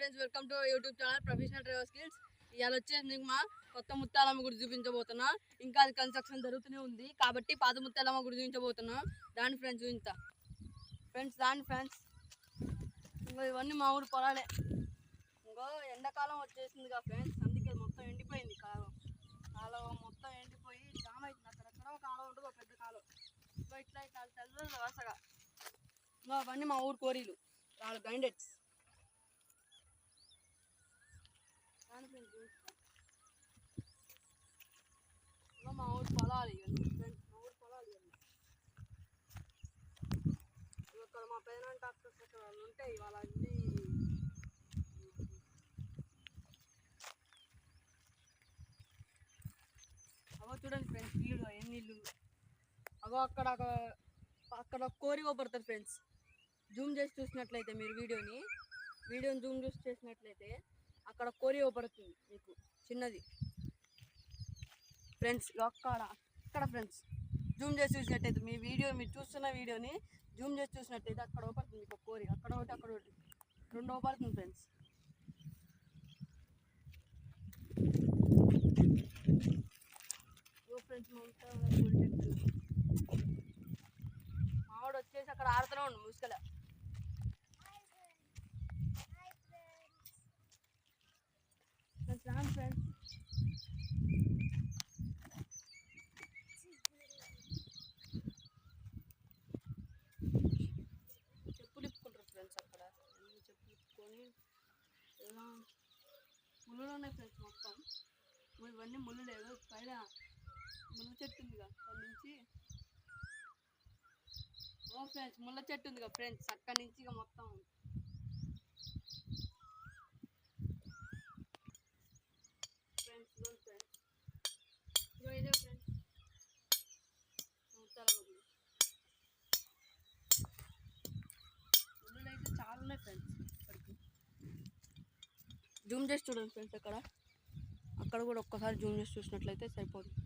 Friends welcome to YouTube channel professional driver skills ఇవాళ వచ్చేసి మీకు మా కొత్త ముత్తాలమ్మ గుడి చూపించబోతున్నా. ఇంకా అది కన్స్ట్రక్షన్ జరుగుతూనే ఉంది. కాబట్టి పాత ముత్తాలమ్మ గుడి చూపించబోతున్నా. దాని ఫ్రెండ్స్ చూపించా. ఫ్రెండ్స్ దాని ఫ్రెండ్స్ ఇంకో ఇవన్నీ మా ఊరు పొలాలే. ఇంకో ఎండాకాలం వచ్చేసిందిగా ఫ్రెండ్స్ అందుకే మొత్తం ఎండిపోయింది కాలం. కాలం మొత్తం ఎండిపోయి జామ్ అవుతుంది అక్కడక్కడ ఒక కాలువ ఉంటుంది ఒక పెద్ద కాలం. ఇట్లా ఇట్లా తెల్లది వరుసగా. ఇంకో అవన్నీ మా ఊరు కోరీలు వాళ్ళు గైండెట్స్ దాని ఫ్రెండ్స్ చూపిస్తా. ఇంకో మా ఊరు పొలాలు ఇవన్నీ ఫ్రెండ్స్ మా ఊరు పొలాలు ఇవన్నీ ఇక్కడ మా పైన డాక్టర్స్ అక్కడ వాళ్ళు ఉంటాయి వాళ్ళ అవో చూడండి ఫ్రెండ్స్ ఇల్లు ఎన్ని ఇల్లు అగో అక్కడ ఒక- అక్కడ ఒక కోరి పడుతుంది ఫ్రెండ్స్ జూమ్ చేసి చూసినట్లయితే మీరు వీడియోని వీడియోని జూమ్ చూసి చేసినట్లయితే అక్కడ కోరి పడుతుంది మీకు. చిన్నది. ఫ్రెండ్స్ అక్కడ అక్కడ ఫ్రెండ్స్ జూమ్ చేసి చూసినట్టయితే మీ వీడియో మీరు చూస్తున్న వీడియోని జూమ్ చేసి చూసినట్టయితే అక్కడ ఓపడుతుంది మీకు ఒక కోరి అక్కడ ఒకటి అక్కడ ఒకటి. రెండు ఓపడుతుంది ఫ్రెండ్స్ ఓ ఫ్రెండ్స్ మావాడు వచ్చేసి అక్కడ ఆడుతూనే ఉండు ముసుకలే ఫ్రెండ్స్ చెప్పులు ఇప్పుకుంటారు ఫ్రెండ్స్ అక్కడ. అన్ని చెప్పులు ఇప్పుకొని ఎలా ముళ్ళు ఉన్నాయి ఫ్రెండ్స్ మొత్తం. ఇవన్నీ ముళ్ళు లేదు పైన ముళ్ళ చెట్టు ఉందిగా అక్కడి నుంచి. ఓ ఫ్రెండ్స్ ముళ్ళ చెట్టు ఉందిగా ఫ్రెండ్స్ అక్కడి నుంచి ఇక మొత్తం ఫ్రెండ్స్ ఇదో ఫ్రెండ్స్ ఇదో ఇదే ఫ్రెండ్స్ ముత్తాలమ్మ గుడి ముళ్ళు అయితే చాలా ఉన్నాయి ఫ్రెండ్స్ ఇక్కడికి జూమ్ చేసి చూడండి ఫ్రెండ్స్ అక్కడ. అక్కడ కూడా ఒక్కసారి జూమ్ చేసి చూసినట్లయితే సరిపోతుంది